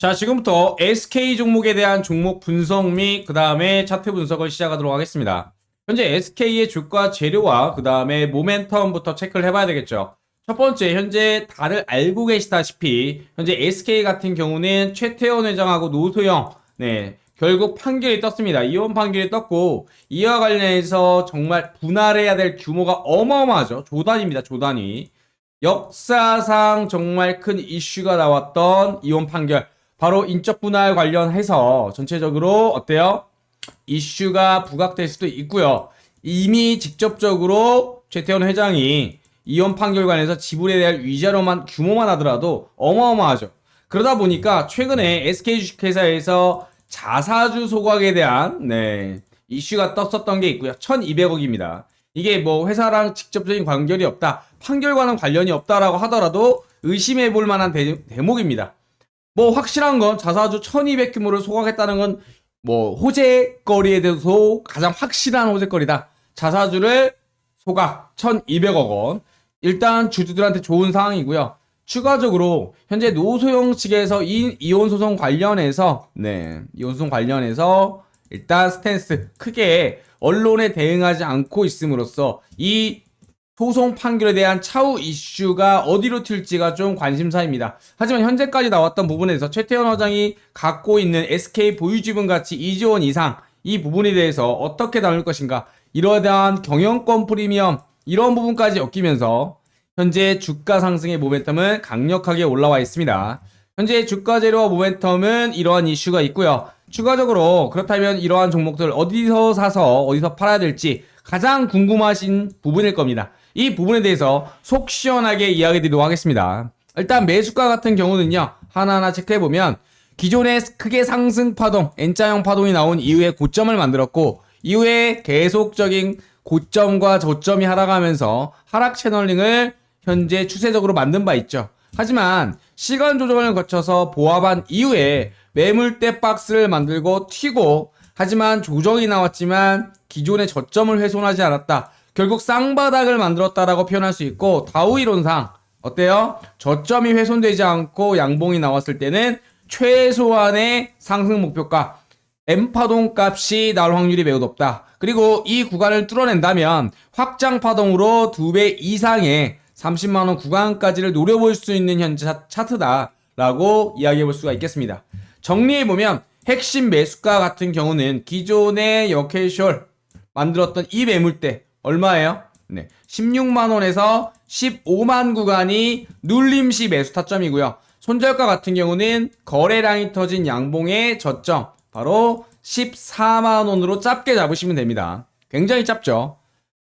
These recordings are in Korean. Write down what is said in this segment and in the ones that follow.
자, 지금부터 SK 종목에 대한 종목 분석 및 그 다음에 차트 분석을 시작하도록 하겠습니다. 현재 SK의 주가 재료와 그 다음에 모멘텀부터 체크를 해봐야 되겠죠. 첫 번째, 현재 다들 알고 계시다시피 현재 SK 같은 경우는 최태원 회장하고 노소영, 네, 결국 판결이 떴습니다. 이혼 판결이 떴고 이와 관련해서 정말 분할해야 될 규모가 어마어마하죠. 조단입니다. 조단이. 역사상 정말 큰 이슈가 나왔던 이혼 판결. 바로 인적 분할 관련해서 전체적으로 어때요? 이슈가 부각될 수도 있고요. 이미 직접적으로 최태원 회장이 이혼 판결 관해서 지불에 대한 위자료만 규모만 하더라도 어마어마하죠. 그러다 보니까 최근에 SK 주식회사에서 자사주 소각에 대한 네, 이슈가 떴었던 게 있고요. 1200억입니다. 이게 뭐 회사랑 직접적인 관계이 없다. 판결과는 관련이 없다라고 하더라도 의심해 볼 만한 대, 대목입니다. 뭐 확실한 건 자사주 1200 규모를 소각했다는 건 뭐 호재거리에 대해서 가장 확실한 호재거리다. 자사주를 소각 1200억 원. 일단 주주들한테 좋은 상황이고요. 추가적으로 현재 노소영 측에서 이 이혼 소송 관련해서 네 이혼 소송 관련해서 일단 스탠스 크게 언론에 대응하지 않고 있음으로써 이 소송 판결에 대한 차후 이슈가 어디로 튈지가 좀 관심사입니다. 하지만 현재까지 나왔던 부분에서 최태원 회장이 갖고 있는 SK 보유지분 가치 2조 원 이상 이 부분에 대해서 어떻게 다룰 것인가 이러한 경영권 프리미엄 이런 부분까지 엮이면서 현재 주가 상승의 모멘텀은 강력하게 올라와 있습니다. 현재 주가 재료와 모멘텀은 이러한 이슈가 있고요. 추가적으로 그렇다면 이러한 종목들 어디서 사서 어디서 팔아야 될지 가장 궁금하신 부분일 겁니다. 이 부분에 대해서 속 시원하게 이야기 드리도록 하겠습니다. 일단 매수가 같은 경우는요. 하나하나 체크해보면 기존의 크게 상승 파동, N자형 파동이 나온 이후에 고점을 만들었고 이후에 계속적인 고점과 저점이 하락하면서 하락 채널링을 현재 추세적으로 만든 바 있죠. 하지만 시간 조정을 거쳐서 보합한 이후에 매물대 박스를 만들고 튀고 하지만 조정이 나왔지만 기존의 저점을 훼손하지 않았다. 결국 쌍바닥을 만들었다라고 표현할 수 있고 다우 이론상 어때요? 저점이 훼손되지 않고 양봉이 나왔을 때는 최소한의 상승 목표가 M 파동 값이 나올 확률이 매우 높다. 그리고 이 구간을 뚫어낸다면 확장 파동으로 두 배 이상의 30만원 구간까지를 노려볼 수 있는 현재 차- 차트다 라고 이야기해 볼 수가 있겠습니다. 정리해 보면 핵심 매수가 같은 경우는 기존의 여캐쇼 만들었던 이 매물대 얼마예요? 네. 16만원에서 15만 구간이 눌림시 매수 타점이고요. 손절가 같은 경우는 거래량이 터진 양봉의 저점 바로 14만원으로 짧게 잡으시면 됩니다. 굉장히 짧죠.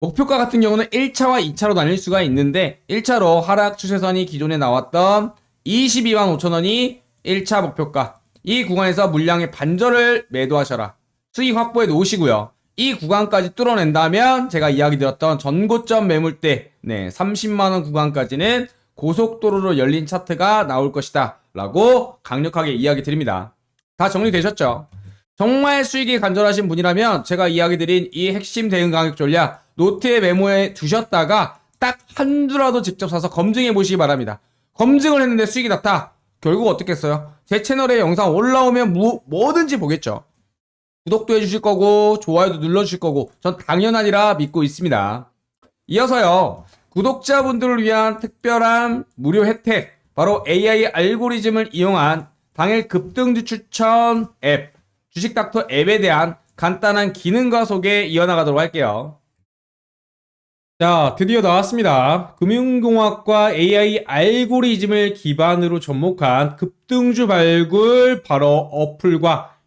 목표가 같은 경우는 1차와 2차로 나뉠 수가 있는데 1차로 하락 추세선이 기존에 나왔던 22만 5천원이 1차 목표가 이 구간에서 물량의 반절을 매도하셔라 수익 확보해 놓으시고요 이 구간까지 뚫어낸다면 제가 이야기 드렸던 전고점 매물대 네 30만원 구간까지는 고속도로로 열린 차트가 나올 것이다 라고 강력하게 이야기 드립니다 다 정리되셨죠? 정말 수익이 간절하신 분이라면 제가 이야기 드린 이 핵심 대응 가격 전략 노트에 메모해 두셨다가 딱 한 주라도 직접 사서 검증해 보시기 바랍니다. 검증을 했는데 수익이 났다. 결국 어떻겠어요? 제 채널에 영상 올라오면 뭐, 뭐든지 보겠죠. 구독도 해주실 거고 좋아요도 눌러주실 거고 전 당연하리라 믿고 있습니다. 이어서요 구독자분들을 위한 특별한 무료 혜택 바로 AI 알고리즘을 이용한 당일 급등주 추천 앱 주식닥터 앱에 대한 간단한 기능과 소개 이어나가도록 할게요. 자, 드디어 나왔습니다. 금융공학과 AI 알고리즘을 기반으로 접목한 급등주 발굴 바로 어플과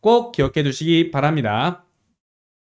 꼭 기억해 두시기 바랍니다.